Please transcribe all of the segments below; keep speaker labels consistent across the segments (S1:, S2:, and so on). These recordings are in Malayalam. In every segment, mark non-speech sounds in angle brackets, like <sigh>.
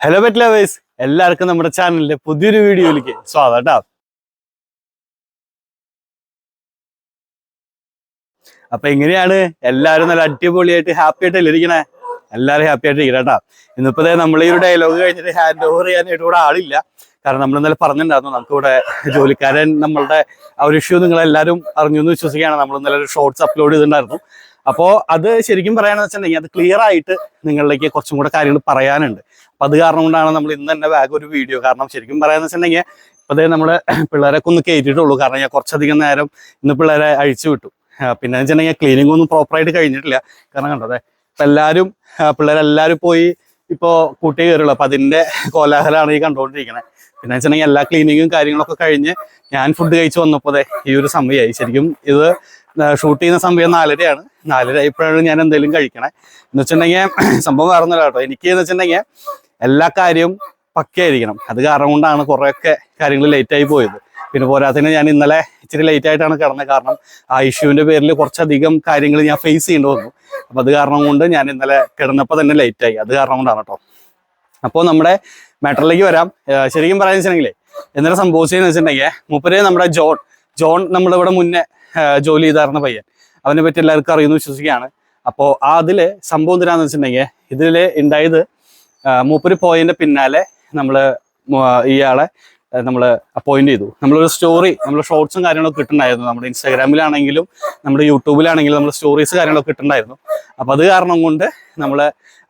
S1: ഹലോ പെറ്റ് ലവേഴ്സ് എല്ലാവർക്കും നമ്മുടെ ചാനലിലെ പുതിയൊരു വീഡിയോയിലേക്ക് സ്വാഗതം കേട്ടോ അപ്പൊ എങ്ങനെയാണ്? എല്ലാവരും നല്ല അടിപൊളിയായിട്ട് ഹാപ്പി ആയിട്ടല്ലേ ഇരിക്കണേ? എല്ലാവരും ഹാപ്പി ആയിട്ട് ഇരിക്കണം കേട്ടോ ഇന്നിപ്പോ നമ്മൾ ഈ ഒരു ഡയലോഗ് കഴിഞ്ഞിട്ട് ഹാൻഡ് ഓവർ ചെയ്യാനായിട്ട് ഇവിടെ ആളില്ല. കാരണം നമ്മൾ ഇന്നലെ പറഞ്ഞിട്ടുണ്ടായിരുന്നു നമുക്ക് ഇവിടെ ജോലിക്കാരൻ നമ്മളുടെ ആ ഒരു ഇഷ്യൂ നിങ്ങൾ എല്ലാവരും അറിഞ്ഞു എന്ന് വിശ്വസിക്കുകയാണ്. നമ്മൾ ഇന്നലെ ഒരു ഷോർട്സ് അപ്ലോഡ് ചെയ്തിട്ടുണ്ടായിരുന്നു. അപ്പോൾ അത് ശരിക്കും പറയാന്ന് വെച്ചിട്ടുണ്ടെങ്കിൽ അത് ക്ലിയർ ആയിട്ട് നിങ്ങളിലേക്ക് കുറച്ചും കൂടെ കാര്യങ്ങൾ പറയാനുണ്ട്. അപ്പൊ അത് കാരണം കൊണ്ടാണ് നമ്മൾ ഇന്ന് തന്നെ ബാഗ് ഒരു വീഡിയോ. കാരണം ശരിക്കും പറയാന്ന് വെച്ചിട്ടുണ്ടെങ്കിൽ ഇപ്പൊ ദേ നമ്മുടെ പിള്ളേരൊക്കെ ഒന്ന് കയറ്റിയിട്ടുള്ളൂ കാരണം ഞാൻ കുറച്ചധികം നേരം ഇന്ന് പിള്ളേരെ അഴിച്ചു വിട്ടു. പിന്നെ വെച്ചിട്ടുണ്ടെങ്കിൽ ക്ലീനിങ് ഒന്നും പ്രോപ്പറായിട്ട് കഴിഞ്ഞിട്ടില്ല. കാരണം കണ്ടോ ഇപ്പൊ എല്ലാവരും പിള്ളേരെല്ലാവരും പോയി ഇപ്പോ കൂട്ടി കയറുള്ളൂ അപ്പൊ അതിന്റെ <clears throat> കോലാഹലമാണ് ഈ കണ്ടുകൊണ്ടിരിക്കുന്നത് പിന്നെ വെച്ചിട്ടുണ്ടെങ്കിൽ എല്ലാ ക്ലീനിങ്ങും കാര്യങ്ങളൊക്കെ കഴിഞ്ഞ് ഞാൻ ഫുഡ് കഴിച്ച് വന്നപ്പോൾ ഈ ഒരു സമയമായി ശരിക്കും ഇത് ഷൂട്ട് ചെയ്യുന്ന സമയം നാലരയാണ്. നാലര ആയപ്പോഴാണ് ഞാൻ എന്തെങ്കിലും കഴിക്കണേ. എന്ന് വെച്ചിട്ടുണ്ടെങ്കിൽ <clears throat> സംഭവം വേറെ ഒന്നുമില്ല കേട്ടോ. എനിക്ക് എന്ന് വെച്ചിട്ടുണ്ടെങ്കിൽ എല്ലാ കാര്യവും പക്കയായിരിക്കണം അത് കാരണം കൊണ്ടാണ് കുറേയൊക്കെ കാര്യങ്ങൾ ലേറ്റ് ആയി പോയത്. പിന്നെ പോരാത്തതിന് ഞാൻ ഇന്നലെ ഇച്ചിരി ലേറ്റ് ആയിട്ടാണ് കിടന്നത്. കാരണം ആ ഇഷ്യൂവിന്റെ പേരിൽ കുറച്ചധികം കാര്യങ്ങൾ ഞാൻ ഫേസ് ചെയ്യേണ്ടി വന്നു. അപ്പൊ അത് കാരണം കൊണ്ട് ഞാൻ ഇന്നലെ കിടന്നപ്പോൾ തന്നെ ലേറ്റ് ആയി. അത് കാരണം കൊണ്ടാണ് കേട്ടോ. അപ്പോൾ നമ്മുടെ മാറ്ററിലേക്ക് വരാം. ശരിക്കും പറയാൻ വെച്ചിട്ടുണ്ടെങ്കിലേ ഇന്നലെ സംഭവിച്ചതെന്ന് വെച്ചിട്ടുണ്ടെങ്കിൽ മൂപ്പര് നമ്മുടെ ജോൺ ജോൺ നമ്മളിവിടെ മുന്നേ ജോലി ചെയ്തായിരുന്ന പയ്യൻ. അവനെ പറ്റി എല്ലാവർക്കും അറിയുമെന്ന് വിശ്വസിക്കുകയാണ്. അപ്പോൾ ആ അതിൽ സംഭവം എന്തിനാന്ന് വെച്ചിട്ടുണ്ടെങ്കിൽ ഇതിൽ ഉണ്ടായത് മൂപ്പര് പോയതിന്റെ പിന്നാലെ നമ്മൾ ഇയാളെ നമ്മൾ അപ്പോയിന്റ് ചെയ്തു. നമ്മളൊരു സ്റ്റോറി നമ്മൾ ഷോർട്സും കാര്യങ്ങളൊക്കെ കിട്ടുന്നുണ്ടായിരുന്നു. നമ്മുടെ ഇൻസ്റ്റാഗ്രാമിലാണെങ്കിലും നമ്മുടെ യൂട്യൂബിലാണെങ്കിലും നമ്മൾ സ്റ്റോറീസ് കാര്യങ്ങളൊക്കെ കിട്ടുന്നുണ്ടായിരുന്നു. അപ്പൊ അത് കാരണം കൊണ്ട് നമ്മൾ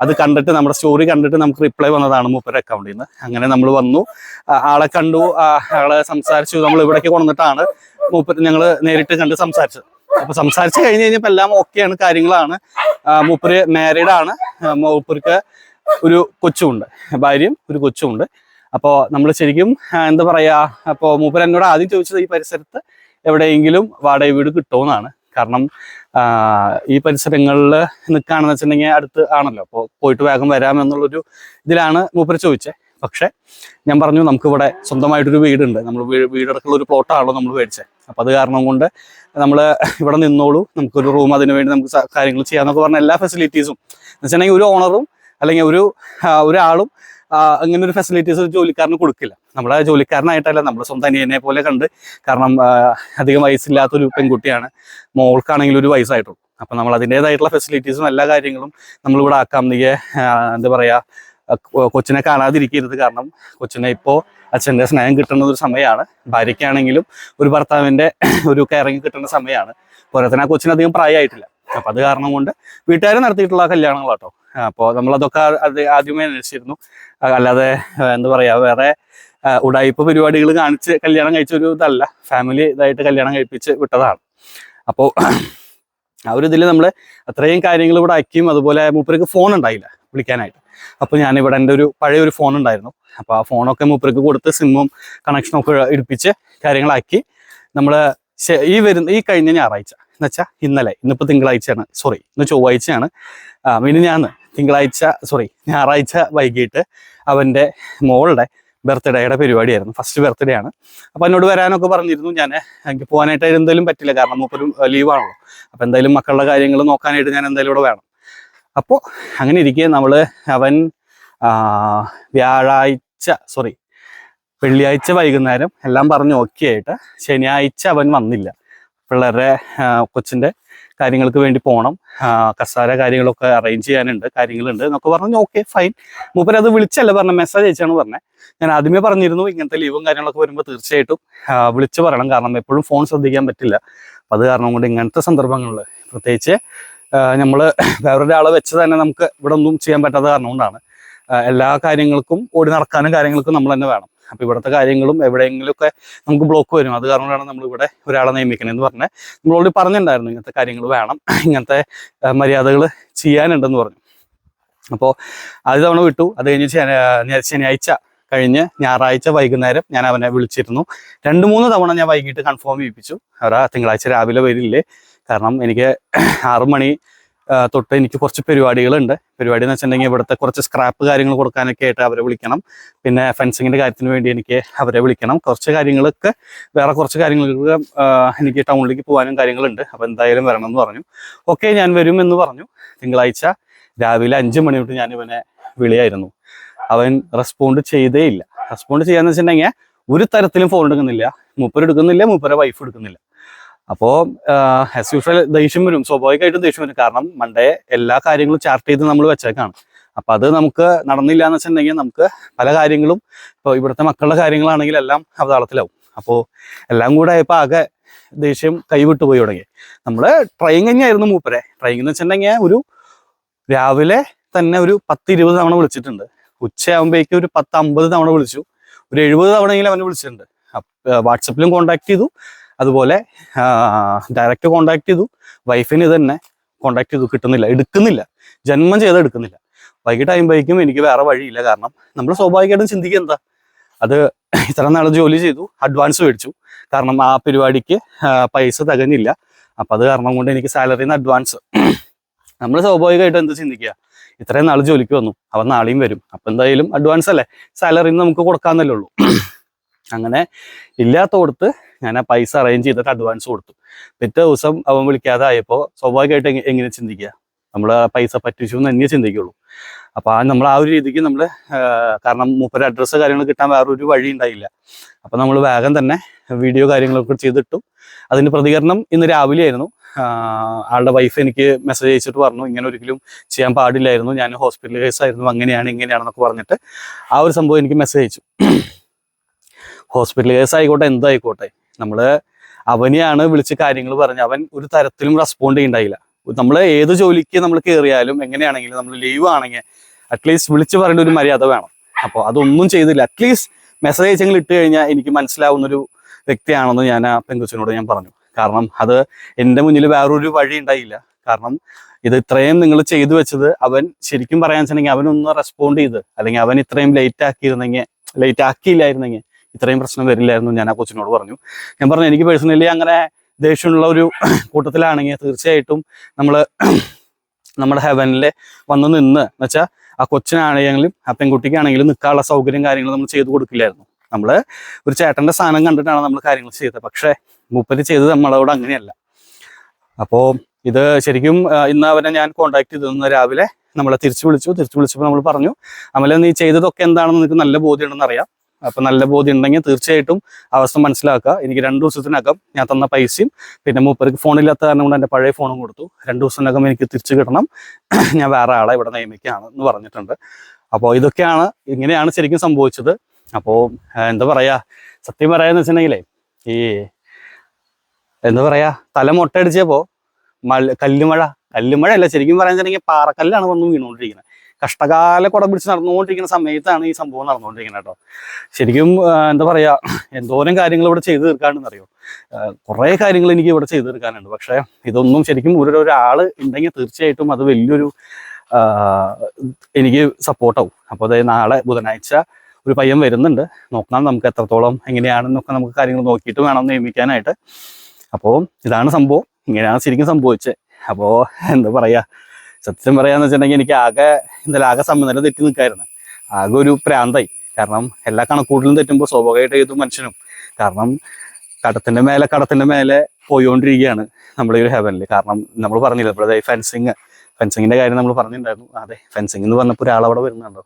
S1: അത് കണ്ടിട്ട് നമ്മുടെ സ്റ്റോറി കണ്ടിട്ട് നമുക്ക് റിപ്ലൈ വന്നതാണ് മൂപ്പര് അക്കൗണ്ടിൽ നിന്ന് അങ്ങനെ നമ്മൾ വന്നു. ആളെ കണ്ടു. ആളെ സംസാരിച്ചു. നമ്മൾ ഇവിടേക്ക് കൊണ്ടുവന്നിട്ടാണ് മൂപ്പര് ഞങ്ങൾ നേരിട്ട് കണ്ട് സംസാരിച്ചത്. അപ്പൊ സംസാരിച്ച് കഴിഞ്ഞ് കഴിഞ്ഞപ്പോൾ എല്ലാം ഓക്കെയാണ് കാര്യങ്ങളാണ്. മൂപ്പര് മാരീഡ് ആണ്. മൂപ്പർക്ക് ഒരു കൊച്ചുമുണ്ട്. ഭാര്യയും ഒരു കൊച്ചുമുണ്ട്. അപ്പോൾ നമ്മൾ ശരിക്കും എന്താ പറയുക അപ്പോൾ മൂപ്പർ എന്നോട് ആദ്യം ചോദിച്ചത് ഈ പരിസരത്ത് എവിടെയെങ്കിലും വാടക വീട് കിട്ടുമെന്നാണ്. കാരണം ഈ പരിസരങ്ങളിൽ നിൽക്കുകയാണെന്ന് വെച്ചിട്ടുണ്ടെങ്കിൽ അടുത്ത് ആണല്ലോ. അപ്പോൾ പോയിട്ട് വേഗം വരാമെന്നുള്ളൊരു ഇതിലാണ് മൂപ്പർ ചോദിച്ചത് പക്ഷേ ഞാൻ പറഞ്ഞു നമുക്കിവിടെ സ്വന്തമായിട്ടൊരു വീടുണ്ട്. നമ്മൾ വീടടക്കുള്ള ഒരു പ്ലോട്ടാണല്ലോ നമ്മൾ മേടിച്ചത് അപ്പം അത് കാരണം കൊണ്ട് നമ്മൾ ഇവിടെ നിന്നോളൂ. നമുക്കൊരു റൂം അതിന് വേണ്ടി നമുക്ക് കാര്യങ്ങൾ ചെയ്യാമെന്നൊക്കെ പറഞ്ഞ എല്ലാ ഫെസിലിറ്റീസും. എന്ന് വെച്ചിട്ടുണ്ടെങ്കിൽ ഒരു ഓണറും അല്ലെങ്കിൽ ഒരു ഒരാളും അങ്ങനെ ഒരു ഫെസിലിറ്റീസ് ഒരു ജോലിക്കാരന് കൊടുക്കില്ല. നമ്മളെ ജോലിക്കാരനായിട്ടല്ല നമ്മൾ സ്വന്തം അനിയനെ പോലെ കണ്ട് കാരണം അധികം വയസ്സില്ലാത്ത ഒരു പെൺകുട്ടിയാണ്. മോൾക്കാണെങ്കിലും ഒരു വയസ്സായിട്ടുള്ളൂ. അപ്പം നമ്മൾ അതിന്റെതായിട്ടുള്ള ഫെസിലിറ്റീസും എല്ലാ കാര്യങ്ങളും നമ്മളിവിടെ ആക്കാം. നീയെ എന്താ പറയുക കൊച്ചിനെ കാണാതിരിക്കരുത്. കാരണം കൊച്ചിനെ ഇപ്പോൾ അച്ഛന്റെ സ്നേഹം കിട്ടുന്ന ഒരു സമയമാണ്. ഭാര്യയ്ക്കാണെങ്കിലും ഒരു ഭർത്താവിന്റെ ഒരു കയറിങ് കിട്ടുന്ന സമയമാണ്. പോരാത്തന്നെ ആ കൊച്ചിനധികം പ്രായമായിട്ടില്ല. അപ്പം അത് കാരണം കൊണ്ട് വീട്ടുകാർ നടത്തിയിട്ടുള്ള കല്യാണങ്ങളാട്ടോ. അപ്പോൾ നമ്മളതൊക്കെ അത് ആദ്യമേ അന്വേഷിച്ചിരുന്നു. അല്ലാതെ എന്താ പറയുക വേറെ ഉടായ്പ പരിപാടികൾ കാണിച്ച് കല്യാണം കഴിച്ച ഒരു ഇതല്ല. ഫാമിലി ഇതായിട്ട് കല്യാണം കഴിപ്പിച്ച് വിട്ടതാണ്. അപ്പോൾ ആ ഒരു ഇതിൽ നമ്മൾ അത്രയും കാര്യങ്ങൾ ഇവിടെ ആക്കിയും അതുപോലെ മൂപ്പർക്ക് ഫോൺ ഉണ്ടായില്ല വിളിക്കാനായിട്ട്. അപ്പോൾ ഞാനിവിടെ എന്റെ ഒരു പഴയ ഒരു ഫോൺ ഉണ്ടായിരുന്നു. അപ്പോൾ ആ ഫോണൊക്കെ മൂപ്പർക്ക് കൊടുത്ത് സിമ്മും കണക്ഷനും ഒക്കെ എടുപ്പിച്ച് കാര്യങ്ങളാക്കി നമ്മൾ ഈ വരുന്ന ഈ കഴിഞ്ഞ ഞായറാഴ്ച. എന്നുവെച്ചാൽ ഇന്നലെ ഇന്നിപ്പോൾ തിങ്കളാഴ്ചയാണ്. സോറി ഇന്ന് ചൊവ്വാഴ്ചയാണ്. ഞാൻ തിങ്കളാഴ്ച സോറി ഞായറാഴ്ച വൈകിട്ട് അവന്റെ മോളുടെ ബർത്ത്ഡേയുടെ പരിപാടിയായിരുന്നു. ഫസ്റ്റ് ബർത്ത്ഡേ ആണ്. അപ്പോൾ എന്നോട് വരാനൊക്കെ പറഞ്ഞിരുന്നു. ഞാൻ എനിക്ക് പോകാനായിട്ട് എന്തായാലും പറ്റില്ല. കാരണം മൂപ്പരും ലീവാണല്ലോ അപ്പോൾ എന്തായാലും മക്കളുടെ കാര്യങ്ങൾ നോക്കാനായിട്ട് ഞാൻ എന്തായാലും ഇവിടെ വേണം. അപ്പോൾ അങ്ങനെ ഇരിക്കെ നമ്മൾ അവൻ വ്യാഴാഴ്ച സോറി വെള്ളിയാഴ്ച വൈകുന്നേരം എല്ലാം പറഞ്ഞ് ഓക്കെ ആയിട്ട് ശനിയാഴ്ച അവൻ വന്നില്ല. പിള്ളേരുടെ കൊച്ചിന്റെ കാര്യങ്ങൾക്ക് വേണ്ടി പോകണം കസാര കാര്യങ്ങളൊക്കെ അറേഞ്ച് ചെയ്യാനുണ്ട് കാര്യങ്ങളുണ്ട് എന്നൊക്കെ പറഞ്ഞു ഓക്കെ ഫൈൻ മൂപ്പര് അത് വിളിച്ചല്ല പറഞ്ഞ? മെസ്സേജ് അയച്ചാണ് പറഞ്ഞത് ഞാൻ ആദ്യമേ പറഞ്ഞിരുന്നു ഇങ്ങനത്തെ ലീവും കാര്യങ്ങളൊക്കെ വരുമ്പോൾ തീർച്ചയായിട്ടും വിളിച്ചു പറയണം. കാരണം എപ്പോഴും ഫോൺ ശ്രദ്ധിക്കാൻ പറ്റില്ല. അത് കാരണം കൊണ്ട് ഇങ്ങനത്തെ സന്ദർഭങ്ങളിൽ പ്രത്യേകിച്ച് നമ്മൾ വേറൊരാളെ വെച്ച് തന്നെ നമുക്ക് ഇവിടെ ഒന്നും ചെയ്യാൻ പറ്റാത്ത കാരണം കൊണ്ടാണ്. എല്ലാ കാര്യങ്ങൾക്കും ഓടി നടക്കാനും കാര്യങ്ങൾക്കും നമ്മൾ തന്നെ വേണം. അപ്പം ഇവിടുത്തെ കാര്യങ്ങളും എവിടെയെങ്കിലുമൊക്കെ നമുക്ക് ബ്ലോക്ക് വരും. അത് കാരണമാണ് നമ്മൾ ഇവിടെ ഒരാളെ നിയമിക്കണമെന്ന് നമ്മൾ ഓൾറെഡി പറഞ്ഞിട്ടുണ്ടായിരുന്നു ഇങ്ങനത്തെ കാര്യങ്ങൾ വേണം ഇങ്ങനത്തെ മര്യാദകൾ ചെയ്യാനുണ്ടെന്ന് പറഞ്ഞു. അപ്പോൾ അത് തവണ വിട്ടു. അത് കഴിഞ്ഞ് ശനിയാഴ്ച കഴിഞ്ഞ് ഞായറാഴ്ച വൈകുന്നേരം ഞാൻ അവനെ വിളിച്ചിരുന്നു. രണ്ട് മൂന്ന് തവണ ഞാൻ വൈകിട്ട് കൺഫേം ചെയ്യിപ്പിച്ചു. അവരാ തിങ്കളാഴ്ച രാവിലെ വരില്ലേ. കാരണം എനിക്ക് ആറ് മണി ആ, തൊട്ട് എനിക്ക് കുറച്ച് പരിപാടികളുണ്ട്. പരിപാടി എന്ന് വെച്ചിട്ടുണ്ടെങ്കിൽ ഇവിടുത്തെ കുറച്ച് സ്ക്രാപ്പ് കാര്യങ്ങൾ കൊടുക്കാനൊക്കെ ആയിട്ട് അവരെ വിളിക്കണം. പിന്നെ ഫെൻസിങ്ങിന്റെ കാര്യത്തിന് വേണ്ടി എനിക്ക് അവരെ വിളിക്കണം. കുറച്ച് കാര്യങ്ങളൊക്കെ വേറെ കുറച്ച് കാര്യങ്ങൾക്ക് എനിക്ക് ടൗണിലേക്ക് പോകാനും കാര്യങ്ങളുണ്ട്. അപ്പോൾ എന്തായാലും വരണം എന്ന് പറഞ്ഞു. ഓക്കെ ഞാൻ വരും എന്ന് പറഞ്ഞു. തിങ്കളാഴ്ച രാവിലെ അഞ്ച് മണി തൊട്ട് ഞാൻ ഇവനെ വിളിയായിരുന്നു. അവൻ റെസ്പോണ്ട് ചെയ്തേ ഇല്ല. റെസ്പോണ്ട് ചെയ്യാന്ന് വെച്ചിട്ടുണ്ടെങ്കിൽ ഒരു തരത്തിലും ഫോൺ എടുക്കുന്നില്ല. മൂപ്പർ എടുക്കുന്നില്ല മൂപ്പരെ വൈഫ് എടുക്കുന്നില്ല. അപ്പോൾ ആസ് യൂഷ്വൽ ദേഷ്യം വരും. സ്വാഭാവികമായിട്ടും ദേഷ്യം വരും. കാരണം മണ്ടേ എല്ലാ കാര്യങ്ങളും ചാർട്ട് ചെയ്ത് നമ്മൾ വെച്ചേക്കാണ്. അപ്പൊ അത് നമുക്ക് നടന്നില്ല എന്ന് വെച്ചിട്ടുണ്ടെങ്കിൽ നമുക്ക് പല കാര്യങ്ങളും ഇപ്പോൾ ഇവിടുത്തെ മക്കളുടെ കാര്യങ്ങളാണെങ്കിൽ എല്ലാം അവതാളത്തിലാവും. അപ്പോൾ എല്ലാം കൂടെ ആയപ്പോൾ ആകെ ദേഷ്യം കൈവിട്ടു പോയി തുടങ്ങി. നമ്മൾ ട്രെയിനിങ് തന്നെയായിരുന്നു മൂപ്പരെ. ട്രെയിനിങ് എന്ന് വെച്ചിട്ടുണ്ടെങ്കിൽ ഒരു രാവിലെ തന്നെ ഒരു പത്ത് ഇരുപത് തവണ വിളിച്ചിട്ടുണ്ട്. ഉച്ചയാകുമ്പോഴേക്കും ഒരു പത്ത് അമ്പത് തവണ വിളിച്ചു. ഒരു എഴുപത് തവണയെങ്കിലും അവനെ വിളിച്ചിട്ടുണ്ട്. വാട്സപ്പിലും കോണ്ടാക്ട് ചെയ്തു. അതുപോലെ ഡയറക്റ്റ് കോണ്ടാക്ട് ചെയ്തു. വൈഫിന് തന്നെ കോണ്ടാക്ട് ചെയ്തു. കിട്ടുന്നില്ല. എടുക്കുന്നില്ല. ജന്മം ചെയ്ത് എടുക്കുന്നില്ല. വൈകിട്ട് ആകുമ്പോഴേക്കും എനിക്ക് വേറെ വഴിയില്ല. കാരണം നമ്മൾ സ്വാഭാവികമായിട്ടും ചിന്തിക്കുക എന്താ? അത് ഇത്ര നാൾ ജോലി ചെയ്തു. അഡ്വാൻസ് മേടിച്ചു. കാരണം ആ പരിപാടിക്ക് പൈസ തികഞ്ഞില്ല. അപ്പം അത് കാരണം കൊണ്ട് എനിക്ക് സാലറിന്ന് അഡ്വാൻസ് നമ്മൾ സ്വാഭാവികമായിട്ട് എന്ത് ചിന്തിക്കുക? ഇത്രയും നാൾ ജോലിക്ക് വന്നു. അവൻ നാളെയും വരും. അപ്പം എന്തായാലും അഡ്വാൻസ് അല്ലേ? സാലറി നമുക്ക് കൊടുക്കാന്നല്ലേ ഉള്ളൂ. <clears throat> അങ്ങനെ ഇല്ലാത്ത കൊടുത്ത് ഞാൻ ആ പൈസ അറേഞ്ച് ചെയ്തിട്ട് അഡ്വാൻസ് കൊടുത്തു. പിറ്റേ ദിവസം അവൻ വിളിക്കാതെ ആയപ്പോൾ സ്വാഭാവികമായിട്ട് എങ്ങ- എങ്ങനെ ചിന്തിക്കുക നമ്മൾ പൈസ പറ്റിച്ചു എന്ന് തന്നെ ചിന്തിക്കുള്ളൂ. അപ്പൊ ആ നമ്മൾ ആ ഒരു രീതിക്ക് നമ്മൾ കാരണം മൂപ്പര അഡ്രസ്സ് കാര്യങ്ങൾ കിട്ടാൻ വേറൊരു വഴി ഉണ്ടായില്ല. അപ്പൊ നമ്മൾ വേഗം തന്നെ വീഡിയോ കാര്യങ്ങളൊക്കെ ചെയ്തിട്ടു. അതിന്റെ പ്രതികരണം ഇന്ന് രാവിലെ ആയിരുന്നു. ആളുടെ വൈഫ് എനിക്ക് മെസ്സേജ് അയച്ചിട്ട് പറഞ്ഞു ഇങ്ങനെ ഒരിക്കലും ചെയ്യാൻ പാടില്ലായിരുന്നു. ഞാൻ ഹോസ്പിറ്റൽ കേസ് ആയിരുന്നു. അങ്ങനെയാണ് ഇങ്ങനെയാണെന്നൊക്കെ പറഞ്ഞിട്ട് ആ ഒരു സംഭവം എനിക്ക് മെസ്സേജ് അയച്ചു. ഹോസ്പിറ്റൽ കേസ് ആയിക്കോട്ടെ എന്തായിക്കോട്ടെ. നമ്മൾ അവനെയാണ് വിളിച്ച് കാര്യങ്ങൾ പറഞ്ഞ് അവൻ ഒരു തരത്തിലും റെസ്പോണ്ട് ചെയ്യണ്ടായില്ല. നമ്മൾ ഏത് ജോലിക്ക് നമ്മൾ കയറിയാലും എങ്ങനെയാണെങ്കിലും നമ്മൾ ലീവ് ആണെങ്കിൽ അറ്റ്ലീസ്റ്റ് വിളിച്ച് പറയേണ്ട ഒരു മര്യാദ വേണം. അപ്പോൾ അതൊന്നും ചെയ്തില്ല. അറ്റ്ലീസ്റ്റ് മെസ്സേജ് അയച്ചെങ്കിൽ ഇട്ട് കഴിഞ്ഞാൽ എനിക്ക് മനസ്സിലാവുന്ന ഒരു വ്യക്തിയാണെന്ന് ഞാൻ ആ പെങ്കുച്ചിനോട് ഞാൻ പറഞ്ഞു. കാരണം അത് എന്റെ മുന്നിൽ വേറൊരു വഴി ഉണ്ടായില്ല. കാരണം ഇത് ഇത്രയും നിങ്ങൾ ചെയ്തു വെച്ചത് അവൻ ശരിക്കും പറയാൻ വെച്ചിട്ടുണ്ടെങ്കിൽ അവനൊന്ന് റെസ്പോണ്ട് ചെയ്ത് അല്ലെങ്കിൽ അവൻ ഇത്രയും ലേറ്റ് ആക്കിയിരുന്നെങ്കിൽ ലേറ്റ് ആക്കിയില്ലായിരുന്നെങ്കിൽ ഇത്രയും പ്രശ്നം വരില്ലായിരുന്നു ഞാൻ ആ കൊച്ചിനോട് പറഞ്ഞു. ഞാൻ പറഞ്ഞു എനിക്ക് പേഴ്സണലി അങ്ങനെ ദേഷ്യമുള്ള ഒരു <clears throat> കൂട്ടത്തിലാണെങ്കിൽ തീർച്ചയായിട്ടും നമ്മൾ <clears throat> നമ്മുടെ ഹെവനിൽ വന്ന് നിന്ന് എന്നുവെച്ചാൽ ആ കൊച്ചിനാണെങ്കിലും ആ പെൺകുട്ടിക്കാണെങ്കിലും നിൽക്കാനുള്ള സൗകര്യം കാര്യങ്ങൾ നമ്മൾ ചെയ്തു കൊടുക്കില്ലായിരുന്നു. നമ്മൾ ഒരു ചേട്ടന്റെ സ്ഥാനം കണ്ടിട്ടാണ് നമ്മൾ കാര്യങ്ങൾ ചെയ്തത്. പക്ഷേ മൂപ്പര് ചെയ്തത് നമ്മളോട് അങ്ങനെയല്ല. അപ്പോൾ ഇത് ശരിക്കും ഇന്ന് അവനെ ഞാൻ കോണ്ടാക്ട് ചെയ്തു. രാവിലെ നമ്മളെ തിരിച്ചു വിളിച്ചു. തിരിച്ചു വിളിച്ചപ്പോൾ നമ്മൾ പറഞ്ഞു അമല നീ ചെയ്തതൊക്കെ എന്താണെന്ന് നിനക്ക് നല്ല ബോധ്യമുണ്ടെന്ന് അറിയാം. അപ്പൊ നല്ല ബോധ്യം ഉണ്ടെങ്കിൽ തീർച്ചയായിട്ടും അവസ്ഥ മനസ്സിലാക്കുക. എനിക്ക് രണ്ട് ദിവസത്തിനകം ഞാൻ തന്ന പൈസയും പിന്നെ മൂപ്പർക്ക് ഫോണില്ലാത്ത കാരണം കൊണ്ട് എന്റെ പഴയ ഫോണും കൊടുത്തു. രണ്ട് ദിവസത്തിനകം എനിക്ക് തിരിച്ചു കിട്ടണം. <clears throat> ഞാൻ വേറെ ആളെ ഇവിടെ നിയമിക്കുകയാണ് എന്ന് പറഞ്ഞിട്ടുണ്ട്. അപ്പോൾ ഇതൊക്കെയാണ് ഇങ്ങനെയാണ് ശരിക്കും സംഭവിച്ചത്. അപ്പോൾ എന്താ പറയാ? സത്യം പറയാന്ന് വെച്ചിട്ടുണ്ടെങ്കിലേ ഈ എന്താ പറയാ? തല മൊട്ടയടിച്ചപ്പോ മൽ കല്ലുമഴ. കല്ലുമഴ അല്ല ശരിക്കും പറയാൻ വെച്ചിട്ടുണ്ടെങ്കിൽ പാറക്കല്ലാണ് വന്ന് വീണുകൊണ്ടിരിക്കുന്നത്. കഷ്ടകാല കുടം പിടിച്ച് നടന്നുകൊണ്ടിരിക്കുന്ന സമയത്താണ് ഈ സംഭവം നടന്നുകൊണ്ടിരിക്കുന്നത് കേട്ടോ. ശരിക്കും എന്താ പറയാ എന്തോരം കാര്യങ്ങൾ ഇവിടെ ചെയ്തു തീർക്കാണെന്ന് അറിയോ? കുറേ കാര്യങ്ങൾ എനിക്ക് ഇവിടെ ചെയ്തു തീർക്കാനുണ്ട്. പക്ഷേ ഇതൊന്നും ശരിക്കും ഒരു ഒരാൾ ഉണ്ടെങ്കിൽ തീർച്ചയായിട്ടും അത് വലിയൊരു എനിക്ക് സപ്പോർട്ടാവും. അപ്പോൾ അതായത് നാളെ ബുധനാഴ്ച ഒരു പയ്യൻ വരുന്നുണ്ട്. നോക്കണം നമുക്ക് എത്രത്തോളം എങ്ങനെയാണെന്നൊക്കെ നമുക്ക് കാര്യങ്ങൾ നോക്കിയിട്ട് വേണം നിയമിക്കാനായിട്ട്. അപ്പോൾ ഇതാണ് സംഭവം. ഇങ്ങനെയാണ് ശരിക്കും സംഭവിച്ചത്. അപ്പോൾ എന്താ പറയാ സത്യം പറയാന്ന് വെച്ചിട്ടുണ്ടെങ്കിൽ എനിക്ക് ആകെ എന്തായാലും ആകെ സമനില തെറ്റി നിൽക്കായിരുന്നു ആകെ ഒരു പ്രാന്തായി. കാരണം എല്ലാ കണക്കൂട്ടിലും തെറ്റുമ്പോൾ സ്വാഭാവികമായിട്ട് ഏത് മനുഷ്യനും. കാരണം കടത്തിന്റെ മേലെ കടത്തിന്റെ മേലെ പോയിക്കൊണ്ടിരിക്കുകയാണ് നമ്മുടെ ഒരു ഹെവനിൽ കാരണം നമ്മൾ പറഞ്ഞില്ല ഇവിടെ ഫെൻസിങ് ഫെൻസിങ്ങിന്റെ കാര്യം നമ്മൾ പറഞ്ഞിട്ടുണ്ടായിരുന്നു. അതെ ഫെൻസിങ് എന്ന് പറഞ്ഞപ്പോൾ ഒരാളവിടെ വരുന്നുണ്ടോ?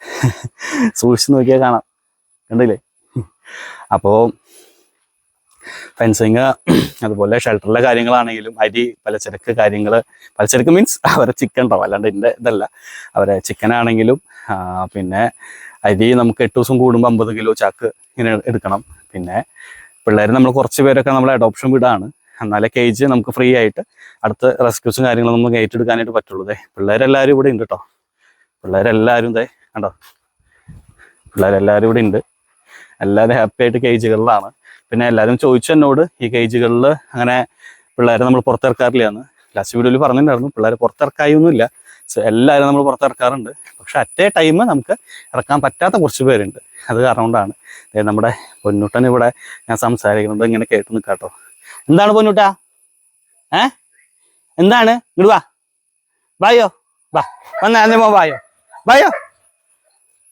S1: <laughs> സൂക്ഷിച്ചു നോക്കിയാൽ കാണാം. കണ്ടില്ലേ? <laughs> അപ്പോൾ ഫെൻസിങ് അതുപോലെ ഷെൽട്ടറിലെ കാര്യങ്ങളാണെങ്കിലും അരി പലചരക്ക് കാര്യങ്ങൾ പലചരക്ക് മീൻസ് അവരെ ചിക്കൻ ഉണ്ടാവും. അല്ലാണ്ട് എന്റെ ഇതല്ല. അവരെ ചിക്കൻ ആണെങ്കിലും പിന്നെ അരി നമുക്ക് എട്ട് ദിവസം കൂടുമ്പോൾ അമ്പത് കിലോ ചാക്ക് ഇങ്ങനെ എടുക്കണം. പിന്നെ പിള്ളേർ നമ്മൾ കുറച്ച് പേരൊക്കെ നമ്മൾ അഡോപ്ഷൻ വിടാണ്. എന്നാലേ കേജ് നമുക്ക് ഫ്രീ ആയിട്ട് അടുത്ത റെസ്ക്യൂസും കാര്യങ്ങളും നമുക്ക് ഏറ്റെടുക്കാനായിട്ട് പറ്റുള്ളൂ. ദേ പിള്ളേരെല്ലാവരും ഇവിടെ ഉണ്ട് കേട്ടോ പിള്ളേരെല്ലാവരും ദേ കണ്ടോ? പിള്ളേരെല്ലാവരും ഇവിടെ ഉണ്ട്. എല്ലാവരും ഹാപ്പി ആയിട്ട് കേജുകളിലാണ് പിന്നെ എല്ലാവരും ചോദിച്ചു എന്നോട് ഈ കേജുകളിൽ അങ്ങനെ പിള്ളേരെ നമ്മൾ പുറത്തിറക്കാറില്ലാന്ന് ലാസ്റ്റ് വീഡിയോയിൽ പറഞ്ഞിട്ടുണ്ടായിരുന്നു പിള്ളേരെ പുറത്തിറക്കായൊന്നുമില്ല സോ എല്ലാവരും നമ്മൾ പുറത്തിറക്കാറുണ്ട്. പക്ഷെ അറ്റ് എ ടൈം നമുക്ക് ഇറക്കാൻ പറ്റാത്ത കുറച്ച് പേരുണ്ട്. അത് കാരണം കൊണ്ടാണ്. നമ്മുടെ പൊന്നുട്ടൻ ഇവിടെ ഞാൻ സംസാരിക്കുന്നത് ഇങ്ങനെ കേട്ട് നിൽക്കാട്ടോ എന്താണ് പൊന്നൂട്ടാ? ഏ? എന്താണ്? ഇങ്ങോട്ട് വാ. വായോ? വാ. വന്ന ബായോ മോ ബായോ വായോ?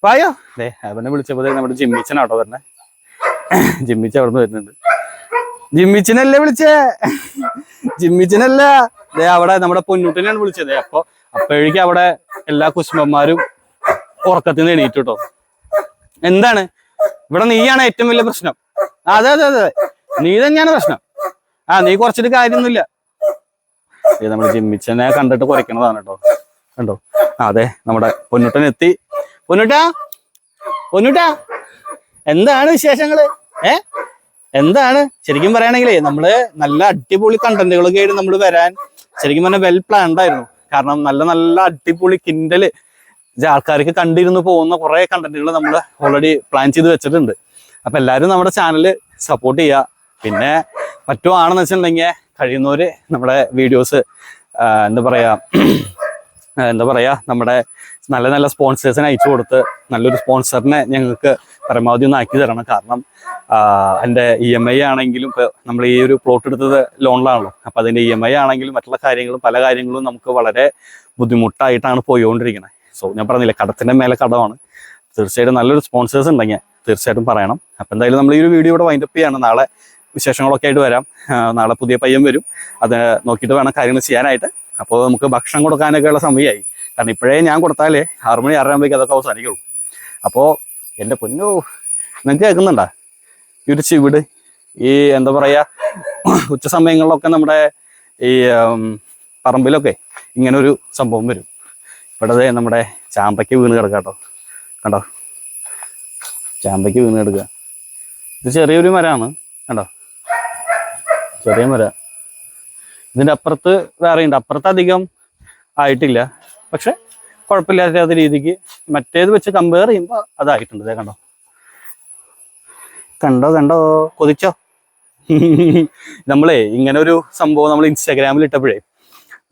S1: വായോ? ദേ അവനെ വിളിച്ചപ്പോ നമ്മുടെ ജിമ്മിച്ചനാട്ടോ വരണേ. ജിമ്മിച്ച അവിടെ നിന്ന് വരുന്നുണ്ട്. ജിമ്മിച്ചനല്ലേ വിളിച്ചേ? ജിമ്മിച്ചനല്ല? ദേ അവിടെ നമ്മുടെ പൊന്നൂട്ടിനെയാണ് വിളിച്ചത്. അപ്പൊ അപ്പോഴേക്കും അവിടെ എല്ലാ കുശുമ്പന്മാരും ഉറക്കത്തിൽ നിന്ന് എണീറ്റു കേട്ടോ എന്താണ്? ഇവിടെ നീയാണ് ഏറ്റവും വലിയ പ്രശ്നം. അതെ അതെ അതെ നീ തന്നെയാണ് പ്രശ്നം. ആ നീ കുറച്ചിട്ട് കാര്യമൊന്നുമില്ല. ഇത് നമ്മുടെ ജിമ്മിച്ചനെ കണ്ടിട്ട് കുറയ്ക്കണതാണ് കേട്ടോ കണ്ടോ? അതെ നമ്മുടെ പൊന്നുട്ടൻ എത്തി. പൊന്നുട്ടാ? പൊന്നുട്ടാ? എന്താണ് വിശേഷങ്ങൾ? ഏ? എന്താണ്? ശരിക്കും പറയുകയാണെങ്കിലേ നമ്മൾ നല്ല അടിപൊളി കണ്ടന്റുകളൊക്കെ ആയിട്ട് നമ്മൾ വരാൻ. ശരിക്കും പറഞ്ഞാൽ വെൽ പ്ലാൻഡ് ആയിരുന്നു. കാരണം നല്ല നല്ല അടിപൊളി കിൻഡൽ ആൾക്കാർക്ക് കണ്ടിരുന്ന് പോകുന്ന കുറെ കണ്ടന്റുകൾ നമ്മൾ ഓൾറെഡി പ്ലാൻ ചെയ്ത് വെച്ചിട്ടുണ്ട്. അപ്പൊ എല്ലാവരും നമ്മുടെ ചാനൽ സപ്പോർട്ട് ചെയ്യുക പിന്നെ പറ്റുവാണെന്ന് വെച്ചിട്ടുണ്ടെങ്കിൽ കഴിയുന്നവര് നമ്മുടെ വീഡിയോസ് എന്താ പറയാ എന്താ പറയാ നമ്മുടെ നല്ല നല്ല സ്പോൺസേഴ്സിനെ അയച്ചു കൊടുത്ത് നല്ലൊരു സ്പോൺസറിനെ ഞങ്ങൾക്ക് പരമാവധി ഒന്ന് ആക്കി തരണം. കാരണം എന്റെ ഇ എം ഐ ആണെങ്കിലും ഇപ്പോൾ നമ്മൾ ഈ ഒരു പ്ലോട്ട് എടുത്തത് ലോണിലാണല്ലോ അപ്പം അതിന്റെ ഇ എം ഐ ആണെങ്കിലും മറ്റുള്ള കാര്യങ്ങളും പല കാര്യങ്ങളും നമുക്ക് വളരെ ബുദ്ധിമുട്ടായിട്ടാണ് പോയിക്കൊണ്ടിരിക്കുന്നത് സോ ഞാൻ പറഞ്ഞില്ലേ കടത്തിന്റെ മേലെ കടമാണ്. തീർച്ചയായിട്ടും നല്ലൊരു സ്പോൺസേഴ്സ് ഉണ്ടെങ്കിൽ തീർച്ചയായിട്ടും പറയണം. അപ്പം എന്തായാലും നമ്മൾ ഈ ഒരു വീഡിയോ ഇവിടെ വൈൻഡപ്പ് ചെയ്യാണ്. നാളെ വിശേഷങ്ങളൊക്കെ ആയിട്ട് വരാം. നാളെ പുതിയ പയ്യൻ വരും. അത് നോക്കിയിട്ട് വേണം കാര്യങ്ങൾ ചെയ്യാനായിട്ട്. അപ്പോൾ നമുക്ക് ഭക്ഷണം കൊടുക്കാനൊക്കെ ഉള്ള സമയമായി കാരണം ഇപ്പോഴേ ഞാൻ കൊടുത്താലേ ആറു മണി ആറര ആകുമ്പോഴേക്കും അതൊക്കെ അവസാനിക്കുള്ളൂ. അപ്പോൾ എന്റെ പൊന്നു നിങ്ങൾക്ക് കേൾക്കുന്നുണ്ടാ? ഈ ഒരു ഈ എന്താ പറയുക ഉച്ച സമയങ്ങളിലൊക്കെ നമ്മുടെ ഈ പറമ്പിലൊക്കെ ഇങ്ങനെ ഒരു സംഭവം വരും. ഇവിടെ നമ്മുടെ ചാമ്പയ്ക്ക് വീണ് കിടക്കാം കേട്ടോ കണ്ടോ? ചാമ്പയ്ക്ക് വീണ് കിടക്കുക ഇത് ചെറിയൊരു മരമാണ്. കണ്ടോ? ചെറിയ മര. ഇതിന്റെ അപ്പുറത്ത് വേറെ ഉണ്ട്. അപ്പുറത്ത് അധികം ആയിട്ടില്ല. പക്ഷെ കുഴപ്പമില്ലാത്ത രീതിക്ക് മറ്റേത് വെച്ച് കമ്പയർ ചെയ്യുമ്പോൾ അതായിട്ടുണ്ട് ദേ കണ്ടോ? കണ്ടോ കണ്ടോ? കൊതിച്ചോ? <laughs> നമ്മളെ ഇങ്ങനെ ഒരു സംഭവം നമ്മൾ ഇൻസ്റ്റാഗ്രാമിൽ ഇട്ടപ്പോഴേ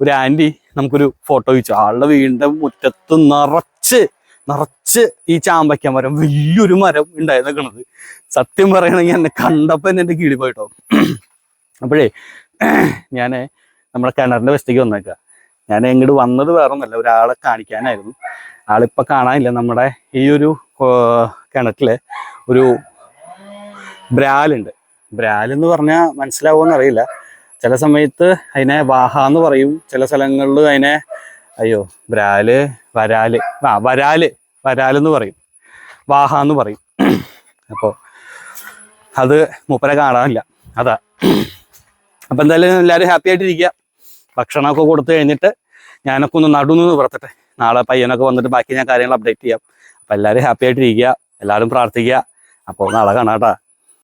S1: ഒരു ആന്റി നമുക്കൊരു ഫോട്ടോ വെച്ചു. ആളുടെ വീടിന്റെ മുറ്റത്ത് നിറച്ച് നിറച്ച് ഈ ചാമ്പയ്ക്ക മരം വലിയൊരു മരം ഉണ്ടായി നിൽക്കണത് സത്യം പറയണമെങ്കിൽ എന്നെ കണ്ടപ്പോൾ എന്നെ എന്റെ കീഴി പോയിട്ടോ. <clears throat> അപ്പോഴേ ഞാൻ നമ്മുടെ കിണറിന്റെ വശത്തേക്ക് വന്നേക്കാം. ഞാൻ എങ്ങോട്ട് വന്നത് വേറെ ഒന്നല്ല ഒരാളെ കാണിക്കാനായിരുന്നു. ആളിപ്പോൾ കാണാനില്ല നമ്മുടെ ഈ ഒരു കിണറ്റിൽ ഒരു ബ്രാലുണ്ട്. ബ്രാലെന്ന് പറഞ്ഞാൽ മനസ്സിലാവുമെന്ന് അറിയില്ല. ചില സമയത്ത് അതിനെ വാഹ എന്ന് പറയും. ചില സ്ഥലങ്ങളിൽ അതിനെ അയ്യോ ബ്രാൽ വരാൽ ആ വരാൽ വരാലെന്ന് പറയും. വാഹ എന്ന് പറയും. അപ്പോൾ അത് മൂപ്പരെ കാണാനില്ല. അതാ. അപ്പൊ എന്തായാലും എല്ലാവരും ഹാപ്പി ആയിട്ടിരിക്കുക. ഭക്ഷണമൊക്കെ കൊടുത്തു കഴിഞ്ഞിട്ട് ഞാനൊക്കെ ഒന്ന് നടുന്നു പുറത്തട്ടെ നാളെ പയ്യനൊക്കെ വന്നിട്ട് ബാക്കി ഞാൻ കാര്യങ്ങൾ അപ്ഡേറ്റ് ചെയ്യാം. അപ്പൊ എല്ലാവരും ഹാപ്പി ആയിട്ടിരിക്കുക. എല്ലാവരും പ്രാർത്ഥിക്കുക. അപ്പോൾ നാളെ കാണാം കേട്ടാ